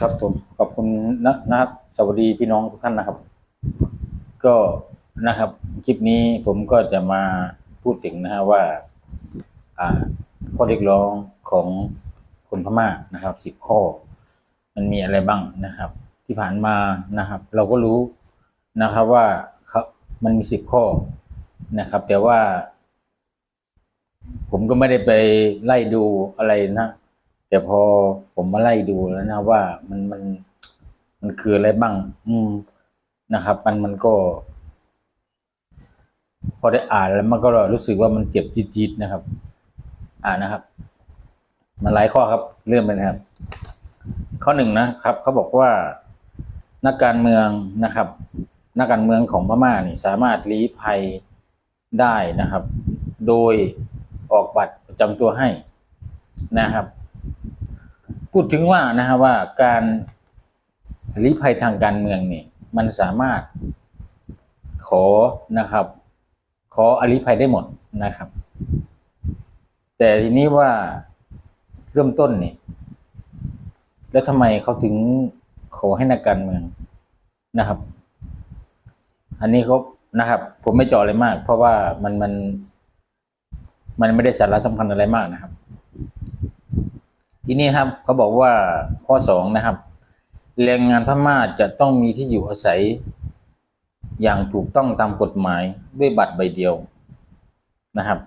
ครับผมขอบคุณนะนะครับ สวัสดีพี่น้องทุกท่านนะครับ ก็นะครับคลิปนี้ผมก็จะมาพูดถึงนะฮะว่า อ่าข้อเรียกร้องของคนพม่านะครับสิบข้อ มันมีอะไรบ้างนะครับ ที่ผ่านมานะครับ เราก็รู้นะครับว่าเขามันมีสิบข้อนะครับ แต่ว่า ผมก็ไม่ได้ไปไล่ดูอะไรนะ แต่พอผมมาไล่ดูแล้วนะว่ามันมันมันคืออะไรบ้าง อืมนะครับ มันมันก็ พอได้อ่านแล้วมันก็รู้สึกว่ามันเจ็บจี๊ดๆนะครับ อ่านนะครับ มันหลายข้อครับ เรื่องไปนะครับ ข้อหนึ่งนะครับเขาบอกว่านักการเมืองนะครับ นักการเมืองของพม่านี่สามารถลี้ภัยได้นะครับ โดยออกบัตรประจำตัวให้นะครับ พูดถึงว่านะครับว่าการลี้ภัยทางการเมืองนี่มันสามารถขอนะครับ ขออลิภัยได้หมดนะครับ แต่ทีนี้ว่าเริ่มต้นนี่แล้วทำไมเขาถึงขอให้นักการเมืองนะครับ อันนี้เขานะครับ ผมไม่เจาะอะไรมาก เพราะว่ามันมัน มันไม่ได้สาระสำคัญอะไรมากนะครับ ทีนี้ครับเขาบอกว่าข้อสองนะครับ แรงงานพม่าจะต้องมีที่อยู่อาศัย อย่างถูกต้องตามกฎหมายด้วยบัตรใบเดียวนะครับ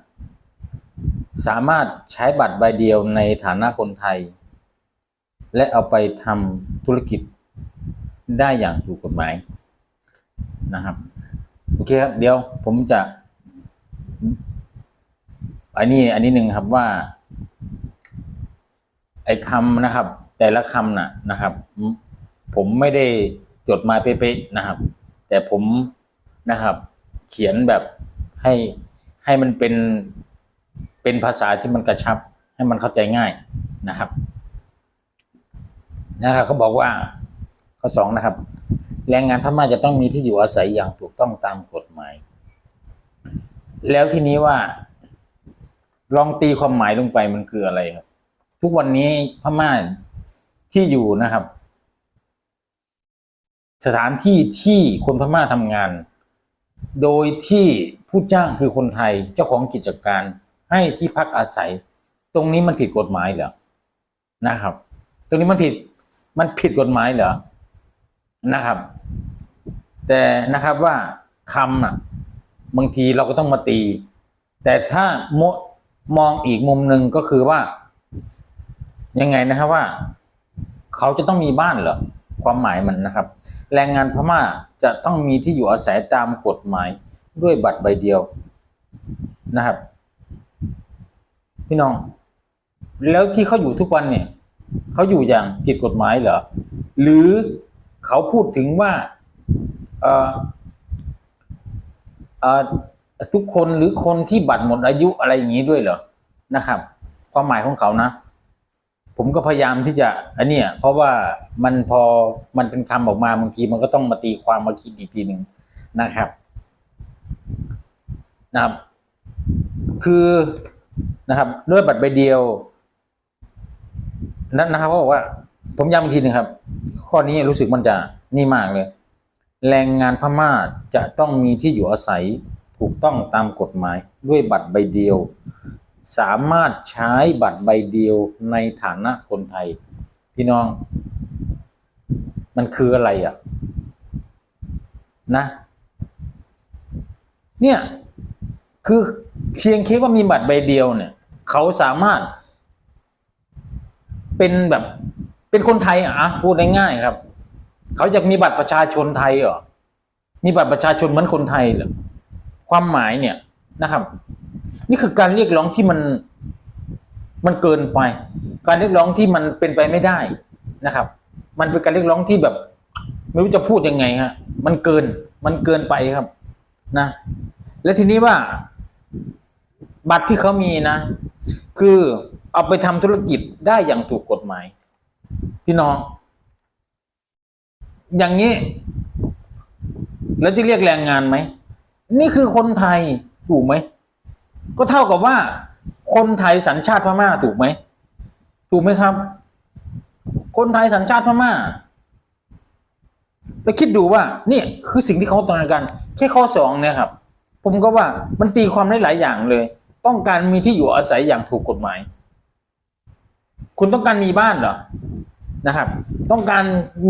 สามารถใช้บัตรใบเดียวในฐานะคนไทย และเอาไปทำธุรกิจได้อย่างถูกกฎหมายนะครับโอเคครับเดี๋ยวผมจะ อันนี้อันนี้หนึ่งครับว่า อ้คำนะครับ แต่ละคำน่ะนะครับ ผมไม่ได้จดมาเป๊ะๆนะครับ แต่ผมนะครับ เขียนแบบให้ให้มันเป็นเป็นภาษาที่มันกระชับ ให้มันเข้าใจง่ายนะครับนะครับเขาบอกว่าข้อสองนะครับ แรงงานพม่าจะต้องมีที่อยู่อาศัยอย่างถูกต้องตามกฎหมาย แล้วทีนี้ว่า ลองตีความหมายลงไปมันคืออะไรครับ ทุกวันนี้พม่าที่อยู่นะครับ สถานที่ที่คนพม่าทำงาน โดยที่ผู้จ้างคือคนไทยเจ้าของกิจการให้ที่พักอาศัย ตรงนี้มันผิดกฎหมายเหรอนะครับ ตรงนี้มันผิดมันผิดกฎหมายเหรอนะครับ แต่นะครับว่าคำอะ บางทีเราก็ต้องมาตี แต่ถ้ามมองอีกมุมหนึ่งก็คือว่า ยังไงนะครับว่า เขาจะต้องมีบ้านเหรอความหมายมันนะครับ แรงงานพม่าจะต้องมีที่อยู่อาศัยตามกฎหมายด้วยบัตรใบเดียวนะครับ พี่น้อง แล้วที่เขาอยู่ทุกวันเนี่ยเขาอยู่อย่างผิดกฎหมายเหรอหรือเขาพูดถึงว่าเออเออทุกคนหรือคนที่บัตรหมดอายุอะไรอย่างนี้ด้วยเหรอนะครับ ความหมายของเขานะ ผมก็พยายามที่จะอันเนี้ยเพราะว่ามันพอมันเป็นคำออกมาบางทีมันก็ต้องมาตีความมาคิดอีกทีหนึ่งนะครับนะครับ คือนะครับ ด้วยบัตรใบเดียวนั่นนะครับเขาบอกว่า ผมย้ำอีกทีหนึ่งครับ ข้อนี้รู้สึกมันจะนี่มากเลย แรงงานพม่าจะต้องมีที่อยู่อาศัยถูกต้องตามกฎหมายด้วยบัตรใบเดียว สามารถใช้บัตรใบเดียวในฐานะคนไทย พี่น้อง มันคืออะไรอะ นะ เนี่ย คือเพียงแค่ว่ามีบัตรใบเดียวเนี่ย เขาสามารถ เป็นแบบเป็นคนไทยอะพูดง่ายๆครับ เขาจะมีบัตรประชาชนไทยเหรอมีบัตรประชาชนเหมือนคนไทยเหรอความหมายเนี่ยนะครับ นี่คือการเรียกร้องที่มันมันเกินไป การเรียกร้องที่มันเป็นไปไม่ได้นะครับ มันเป็นการเรียกร้องที่แบบ ไม่รู้จะพูดยังไงฮะ มันเกินมันเกินไปครับนะ และทีนี้ว่า บัตรที่เขามีนะ คือเอาไปทำธุรกิจได้อย่างถูกกฎหมาย พี่น้อง อย่างนี้ แล้วที่เรียกแรงงานไหม นี่คือคนไทยถูกไหม ก็เท่ากับว่า คนไทยสัญชาติพม่าถูกไหมถูกไหมครับ คนไทยสัญชาติพม่าแล้วคิดดูว่าเนี่ยคือสิ่งที่เขาต้องการแค่ข้อสองเนี่ยครับ ผมก็ว่ามันตีความได้หลายอย่างเลย ต้องการมีที่อยู่อาศัยอย่างถูกกฎหมาย คุณต้องการมีบ้านเหรอนะครับ ต้องการ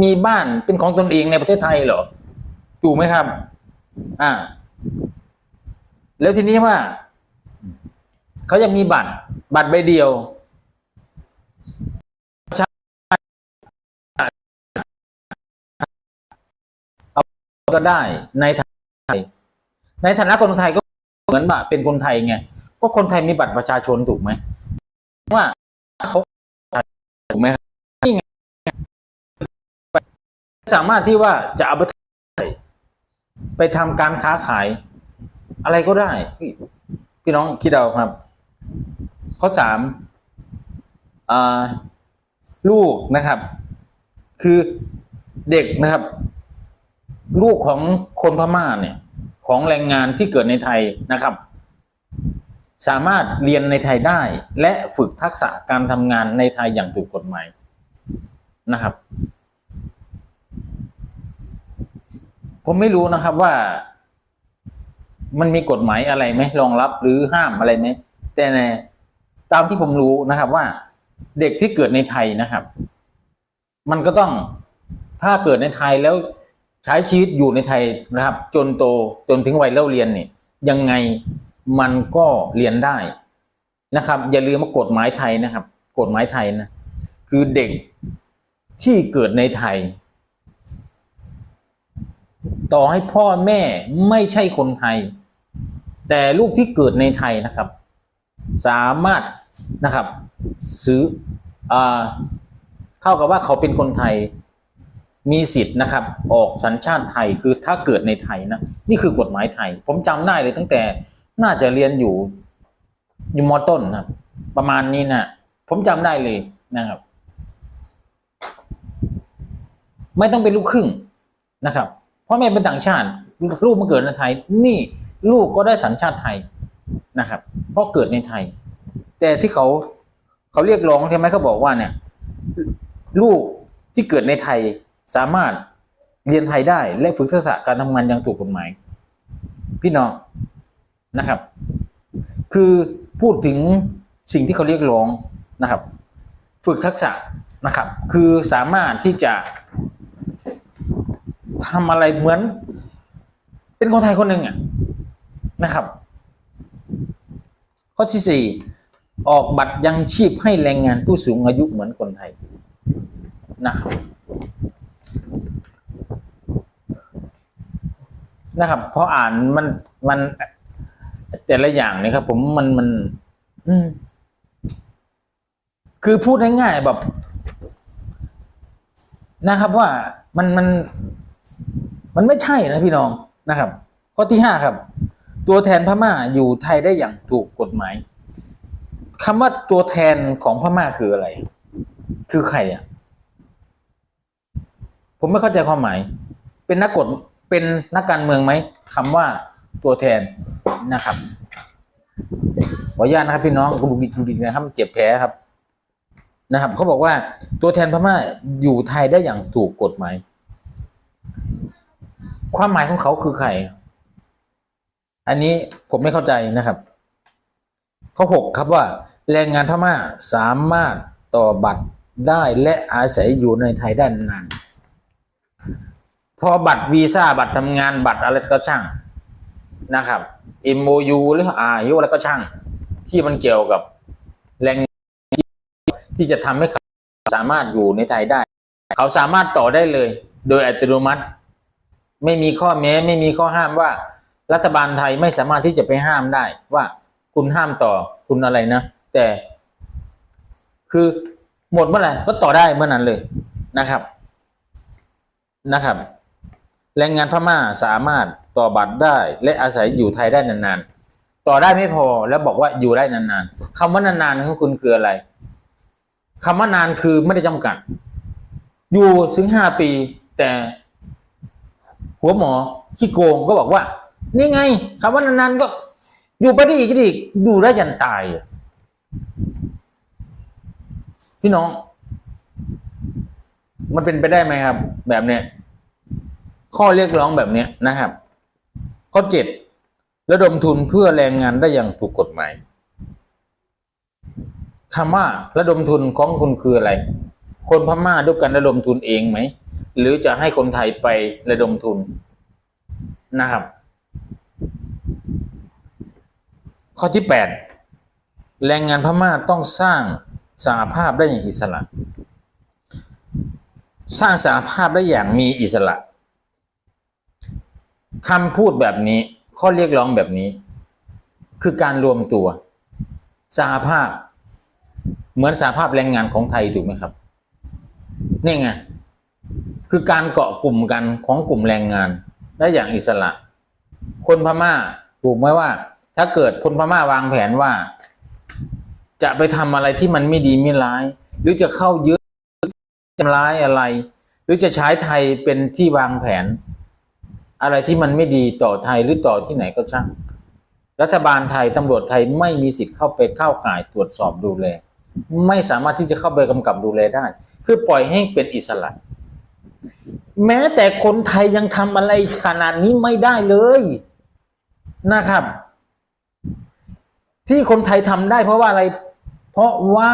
มีบ้านเป็นของตนเองในประเทศไทยเหรอถูกไหมครับ อ่า แล้วทีนี้ว่า เขายังมีบัตร บัตรใบเดียวเอาก็ได้ในฐานะไทยในฐานะคนไทยก็เหมือนว่าเป็นคนไทยไงก็คนไทยมีบัตรประชาชนถูกไหมว่าเขาถูกไหมครับนี่ไงสามารถที่ว่าจะเอาไปไปทำการค้าขาย อะไรก็ได้ พี่น้องคิดเอาครับ ข้อสามลูกนะครับ คือเด็กนะครับ ลูกของคนพม่าเนี่ย ของแรงงานที่เกิดในไทยนะครับ สามารถเรียนในไทยได้ และฝึกทักษะการทำงานในไทยอย่างถูกกฎหมายนะครับ ผมไม่รู้นะครับว่า มันมีกฎหมายอะไรไหมรองรับหรือห้ามอะไรไหม แต่ในตามที่ผมรู้นะครับว่าเด็กที่เกิดในไทยนะครับ มันก็ต้องถ้าเกิดในไทยแล้วใช้ชีวิตอยู่ในไทยนะครับ จนโตจนถึงวัยเล่าเรียนเนี่ยยังไงมันก็เรียนได้นะครับ อย่าลืมว่ากฎหมายไทยนะครับ กฎหมายไทยนะคือเด็กที่เกิดในไทย ต่อให้พ่อแม่ไม่ใช่คนไทย แต่ลูกที่เกิดในไทยนะครับ สามารถนะครับ ซื้ออเท่ากับว่าเขาเป็นคนไทยมีสิทธิ์นะครับ ออกสัญชาติไทยคือถ้าเกิดในไทยนะนี่คือกฎหมายไทย ผมจำได้เลยตั้งแต่น่าจะเรียนอยู่อยู่มอต้นนะประมาณนี้นะผมจำได้เลยนะครับ ไม่ต้องเป็นลูกครึ่งนะครับพ่อแม่เป็นต่างชาติลูกมาเกิดในไทย นี่ลูกก็ได้สัญชาติไทย นะครับเพราะเกิดในไทย แต่ที่เขาเขาเรียกร้องใช่ไหมเขาบอกว่าเนี่ย ลูกที่เกิดในไทยสามารถเรียนไทยได้และฝึกทักษะการทำงานอย่างถูกกฎหมาย พี่น้องนะครับ คือพูดถึงสิ่งที่เขาเรียกร้องนะครับ ฝึกทักษะนะครับ คือสามารถที่จะทำอะไรเหมือน เป็นคนไทยคนหนึ่งอะนะครับ ข้อที่สี่ออกบัตรยังชีพให้แรงงานผู้สูงอายุเหมือนคนไทยนะครับนะครับเพราะอ่านมันมันแต่ละอย่างเนี่ยครับ ผมมันมัน อืมคือพูดง่ายๆแบบ นะครับว่ามันมัน มันไม่ใช่นะพี่น้องนะครับ ข้อที่ห้าครับ ตัวแทนพม่าอยู่ไทยได้อย่างถูกกฎหมายคำว่าตัวแทนของพม่าคืออะไร คือใครอะ ผมไม่เข้าใจความหมาย เป็นนักกฎเป็นนักการเมืองไหมคำว่าตัวแทนนะครับขออนุญาตนะครับพี่น้องกูบิดกูบิดนะครับเจ็บแผลครับ นะครับเขาบอกว่าตัวแทนพม่าอยู่ไทยได้อย่างถูกกฎหมาย ความหมายของเขาคือใคร อันนี้ผมไม่เข้าใจนะครับ ข้อหกครับว่า แรงงานพม่าสามารถต่อบัตรได้และอาศัยอยู่ในไทยได้นานพอบัตรวีซ่าบัตรทำงานบัตรอะไรก็ช่างนะครับ MOU หรือ RU อะไรก็ช่าง ที่มันเกี่ยวกับแรงที่จะทำให้เขาสามารถอยู่ในไทยได้ เขาสามารถต่อได้เลย โดยอัตโนมัติ ไม่มีข้อแม้ไม่มีข้อห้ามว่า รัฐบาลไทยไม่สามารถที่จะไปห้ามได้ว่าคุณห้ามต่อคุณอะไรนะ แต่คือหมดเมื่อไหร่ก็ต่อได้เมื่อนั้นเลยนะครับนะครับ แรงงานพม่าสามารถต่อบัตรได้ และอาศัยอยู่ไทยได้นานๆ ต่อได้ไม่พอแล้วบอกว่าอยู่ได้นานๆคำว่านานๆของคุณคืออะไรคำว่านานคือไม่ได้จำกัด อยู่ถึงห้าปีแต่หัวหมอขี้โกงก็บอกว่า นี่ไงคำว่านานๆก็ อยู่ไปได้อีกอีอยู่ได้ยันตายพี่น้อง มันเป็นไปได้ไหมครับ แบบเนี้ยข้อเรียกร้องแบบเนี้ยนะครับ ข้อเจ็ดระดมทุนเพื่อแรงงานได้อย่างถูกกฎหมายคำว่าระดมทุนของคุณคืออะไร คนพม่าด้วยกันระดมทุนเองไหม หรือจะให้คนไทยไประดมทุนนะครับ ข้อที่แปดแรงงานพม่าต้องสร้างสหภาพได้อย่างอิสระ สร้างสหภาพได้อย่างมีอิสระคำพูดแบบนี้ข้อเรียกร้องแบบนี้ คือการรวมตัวสหภาพ เหมือนสหภาพแรงงานของไทยถูกไหมครับนี่ไงคือการเกาะกลุ่มกันของกลุ่มแรงงานได้อย่างอิสระ คนพม่าถูกไหมว่า ถ้าเกิดคนพม่าวางแผนว่า จะไปทำอะไรที่มันไม่ดีไม่ร้าย หรือจะเข้ายึดทำร้ายอะไร หรือจะใช้ไทยเป็นที่วางแผน อะไรที่มันไม่ดีต่อไทยหรือต่อที่ไหนก็ช่าง รัฐบาลไทยตำรวจไทยไม่มีสิทธิ์เข้าไปเข้าก่ายตรวจสอบดูแล ไม่สามารถที่จะเข้าไปกำกับดูแลได้ คือปล่อยให้เป็นอิสระ แม้แต่คนไทยยังทำอะไรขนาดนี้ไม่ได้เลยนะครับ ที่คนไทยทำได้เพราะว่าอะไร เพราะว่า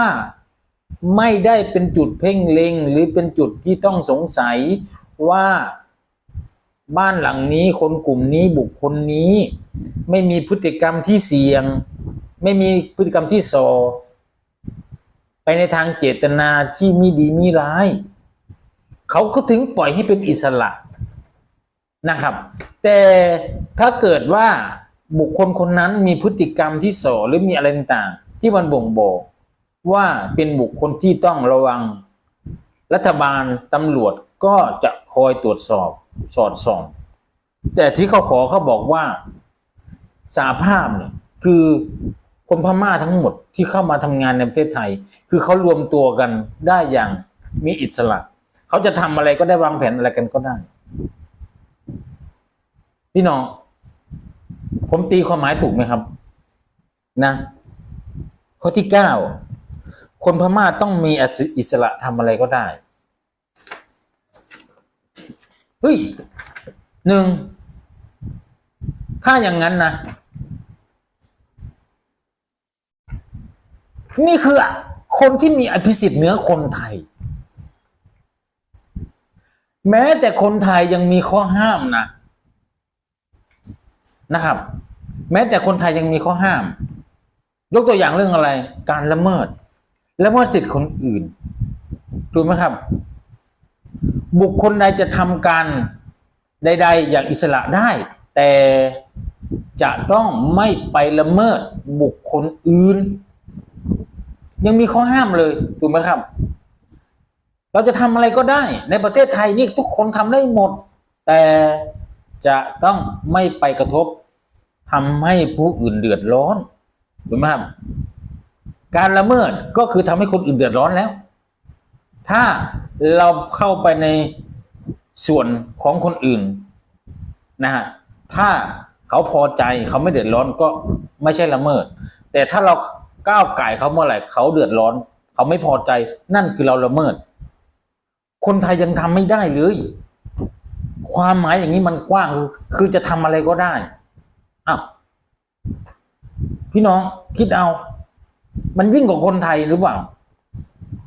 ไม่ได้เป็นจุดเพ่งเล็ง หรือเป็นจุดที่ต้องสงสัยว่าบ้านหลังนี้คนกลุ่มนี้บุคคลนี้ ไม่มีพฤติกรรมที่เสี่ยง ไม่มีพฤติกรรมที่สอไปในทางเจตนาที่ไม่ดีไม่ร้าย เขาก็ถึงปล่อยให้เป็นอิสระนะครับ แต่ถ้าเกิดว่า บุคคลคนนั้นมีพฤติกรรมที่ส่อหรือมีอะไรต่างๆที่มันบ่งบอกว่าเป็นบุคคลที่ต้องระวัง รัฐบาลตำรวจก็จะคอยตรวจสอบสอดส่อง แต่ที่เขาขอเขาบอกว่าสาภาพเนี่ยคือคนพม่าทั้งหมดที่เข้ามาทำงานในประเทศไทย คือเขารวมตัวกันได้อย่างมีอิสระ เขาจะทำอะไรก็ได้วางแผนอะไรกันก็ได้ พี่น้อง ผมตีความหมายถูกไหมครับ นะ ข้อที่เก้าคนพม่าต้องมีอิสระทำอะไรก็ได้เฮ้ยหนึ่งถ้าอย่างนั้นนะ นี่คือคนที่มีอภิสิทธิ์เหนือคนไทย แม้แต่คนไทยยังมีข้อห้ามนะ นะครับ แม้แต่คนไทยยังมีข้อห้าม ยกตัวอย่างเรื่องอะไร การละเมิดละเมิดสิทธิ์คนอื่นถูกไหมครับ บุคคลใดจะทำการใด ๆ อย่างอิสระได้ แต่จะต้องไม่ไปละเมิดบุคคลอื่น ยังมีข้อห้ามเลยถูกไหมครับ เราจะทำอะไรก็ได้ ในประเทศไทยนี่ทุกคนทำได้หมด แต่ จะต้องไม่ไปกระทบทำให้ผู้อื่นเดือดร้อนถูกไหมครับ การละเมิดก็คือทำให้คนอื่นเดือดร้อนแล้ว ถ้าเราเข้าไปในส่วนของคนอื่นนะฮะถ้าเขาพอใจเขาไม่เดือดร้อนก็ไม่ใช่ละเมิด แต่ถ้าเราก้าวไก่เขาเมื่อไหร่เขาเดือดร้อน เขาไม่พอใจ นั่นคือเราละเมิด คนไทยยังทำไม่ได้เลย ความหมายอย่างนี้มันกว้างคือจะทำอะไรก็ได้อ้าวพี่น้องคิดเอา มันยิ่งกว่าคนไทยหรือเปล่า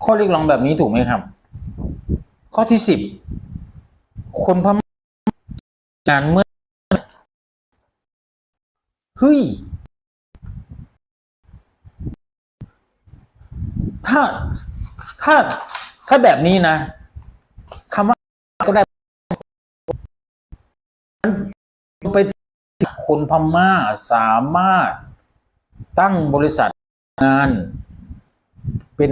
ข้อเรียกร้องแบบนี้ถูกไหมครับ ข้อที่สิบคนพม่าการเมื่อเฮ้ยถ้าถ้าถ้าแบบนี้นะคำว่าก็ได้ ไปคนพม่าสามารถตั้งบริษัทงานเป็น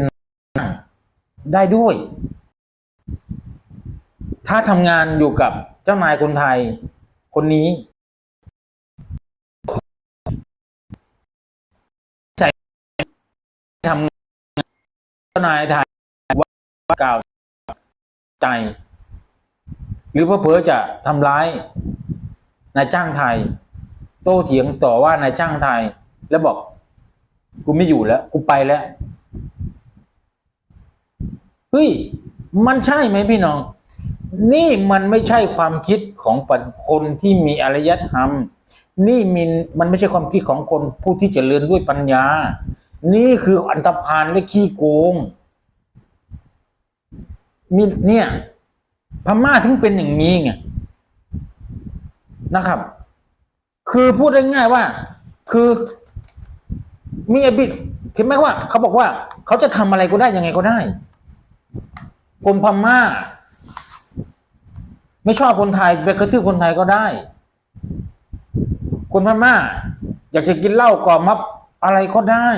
ได้ด้วย ถ้าทำงานอยู่กับเจ้านายคนไทย คนนี้ใส่ทำเจ้านายไทยว่ากล่าวใจ หรือเพื่อจะทำร้าย นายจ้างไทย โต้เถียงต่อว่านายจ้างไทย แล้วบอก กูไม่อยู่แล้ว กูไปแล้วเฮ้ยมันใช่ไหมพี่น้อง นี่มันไม่ใช่ความคิดของคนที่มีอารยธรรม นี่มินมันไม่ใช่ความคิดของคนผู้ที่เจริญด้วยปัญญา นี่คืออันตรพานและขี้โกงมีเนี่ยพม่าถึงเป็นอย่างนี้ไง นะครับ คือพูดง่ายๆว่า คือมีอบิดเห็นไหมว่า เขาบอกว่าเขาจะทำอะไรก็ได้ยังไงก็ได้คนพม่า ไม่ชอบคนไทยไปกระทืบคนไทยก็ได้ คนพม่า อยากจะกินเหล้าก่อมับอะไรก็ได้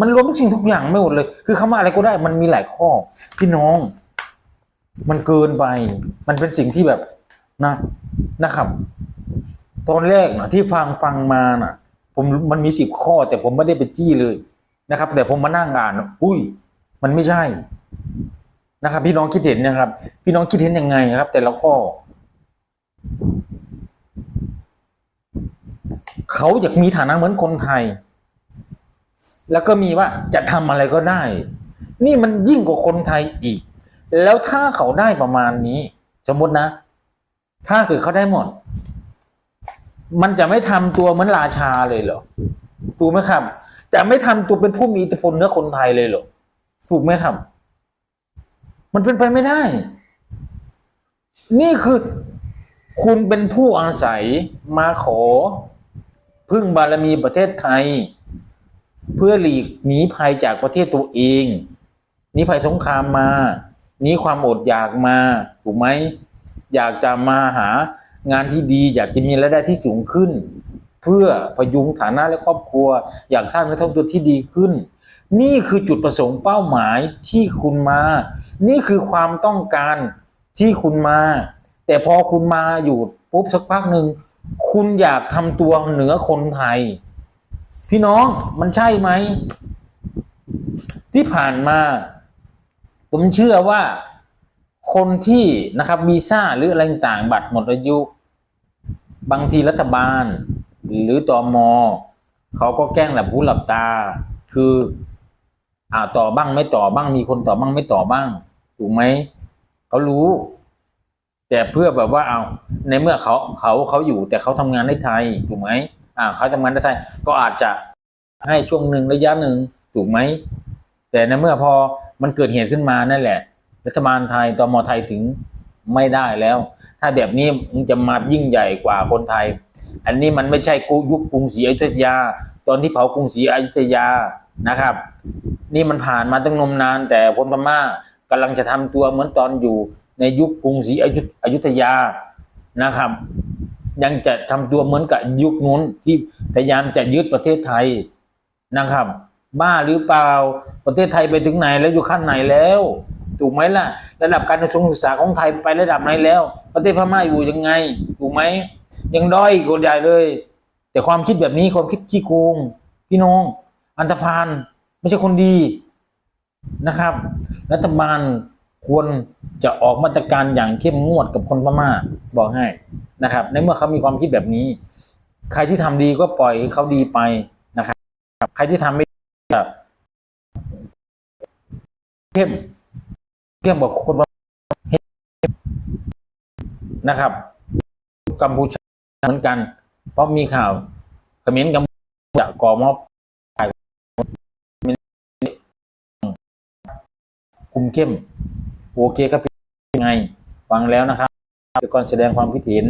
มันรวมทุกสิ่งทุกอย่างไม่หมดเลย คือคำว่าอะไรก็ได้ มันมีหลายข้อ พี่น้อง มันเกินไป มันเป็นสิ่งที่แบบ นะนะครับตอนแรกนะที่ฟังฟังมาน่ะ ผมมันมีสิบข้อ แต่ผมไม่ได้ไปจี้เลยนะครับ แต่ผมมานั่งอ่าน อุ้ย มันไม่ใช่นะครับ พี่น้องคิดเห็นนะครับ พี่น้องคิดเห็นยังไงครับ แต่ละข้อ เขาอยากมีฐานะเหมือนคนไทย แล้วก็มีว่าจะทำอะไรก็ได้ นี่มันยิ่งกว่าคนไทยอีก แล้วถ้าเขาได้ประมาณนี้ สมมตินะ ถ้าเกิดเขาได้หมด มันจะไม่ทำตัวเหมือนราชาเลยเหรอถูกไหมครับ จะไม่ทำตัวเป็นผู้มีอิทธิพลเหนือคนไทยเลยเหรอถูกไหมครับ มันเป็นไปไม่ได้ นี่คือคุณเป็นผู้อาศัยมาขอ พึ่งบารมีประเทศไทย เพื่อหลีกหนีภัยจากประเทศตัวเองหนีภัยสงครามมาหนีความอดอยากมา ถูกไหม อยากจะมาหางานที่ดี อยากจะมีรายได้ที่สูงขึ้น เพื่อพยุงฐานะและครอบครัว อยากสร้างเนื้อท่องตัวที่ดีขึ้น นี่คือจุดประสงค์เป้าหมายที่คุณมา นี่คือความต้องการที่คุณมา แต่พอคุณมาอยู่ปุ๊บสักพักหนึ่งคุณอยากทำตัวเหนือคนไทย พี่น้องมันใช่ไหม ที่ผ่านมา ผมเชื่อว่า คนที่นะครับวีซ่าหรืออะไรต่างบัตรหมดอายุ บางทีรัฐบาล หรือตอมอเขาก็แกล้งหลับหูหลับตา คืออ่าต่อบ้างไม่ต่อบ้างมีคนต่อบ้างไม่ต่อบ้าง ถูกไหมเขารู้ แต่เพื่อแบบว่าเอาในเมื่อเขาเขาเขาอยู่ แต่เขาทำงานในไทยถูกไหมอ่าเขาทำงานในไทย ก็อาจจะให้ช่วงหนึ่งระยะหนึ่งถูกไหมแต่ในเมื่อพอมันเกิดเหตุขึ้นมานั่นแหละ รัฐบาลไทยตมไทยถึงไม่ได้แล้ว ถ้าแบบนี้มึงจะมายิ่งใหญ่กว่าคนไทย อันนี้มันไม่ใช่กูยุคกรุงศรีอยุธยา ตอนที่เผากรุงศรีอยุธยานะครับ นี่มันผ่านมาตั้งนมนาน แต่คนพม่ากำลังจะทำตัวเหมือนตอนอยู่ในยุคกรุงศรีอยุธอยุธยานะครับ ยังจะทำตัวเหมือนกับยุคนู้นที่พยายามจะยึดประเทศไทยนะครับ บ้าหรือเปล่าประเทศไทยไปถึงไหนแล้วอยู่ขั้นไหนแล้ว ถูกไหมล่ะ ระดับการศึกษาของไทยไประดับไหนแล้ว ประเทศพม่าอยู่ยังไง ถูกไหมยังด้อยกว่าใหญ่เลย แต่ความคิดแบบนี้ความคิดขี้โกงพี่น้อง อันธพาลไม่ใช่คนดีนะครับ รัฐบาลควรจะออกมาตรการอย่างเข้มงวดกับคนพม่าบอกให้นะครับ ในเมื่อเขามีความคิดแบบนี้ ใครที่ทำดีก็ปล่อยให้เขาดีไปนะครับ ใครที่ทำไม่ดีแบบเข้ม เข้มบอกคนพม่านะครับ กัมพูชาเหมือนกัน เพราะมีข่าวเขมรกัมพูชาก่อมอบคุมเข้ม โอเคครับยังไงฟังแล้วนะครับเป็นก่อนแสดงความคิดเห็น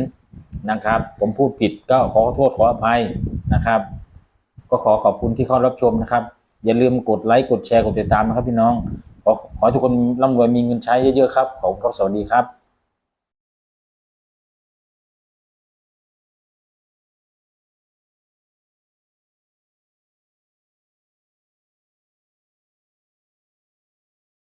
นะครับ ผมพูดผิดก็ขอโทษขออภัยนะครับ ก็ขอขอบคุณที่เข้ารับชมนะครับ อย่าลืมกดไลค์กดแชร์กดติดตามนะครับพี่น้อง ขอขอให้ทุกคนร่ำรวยมีเงินใช้เยอะๆครับขอบคุณครับสวัสดีครับ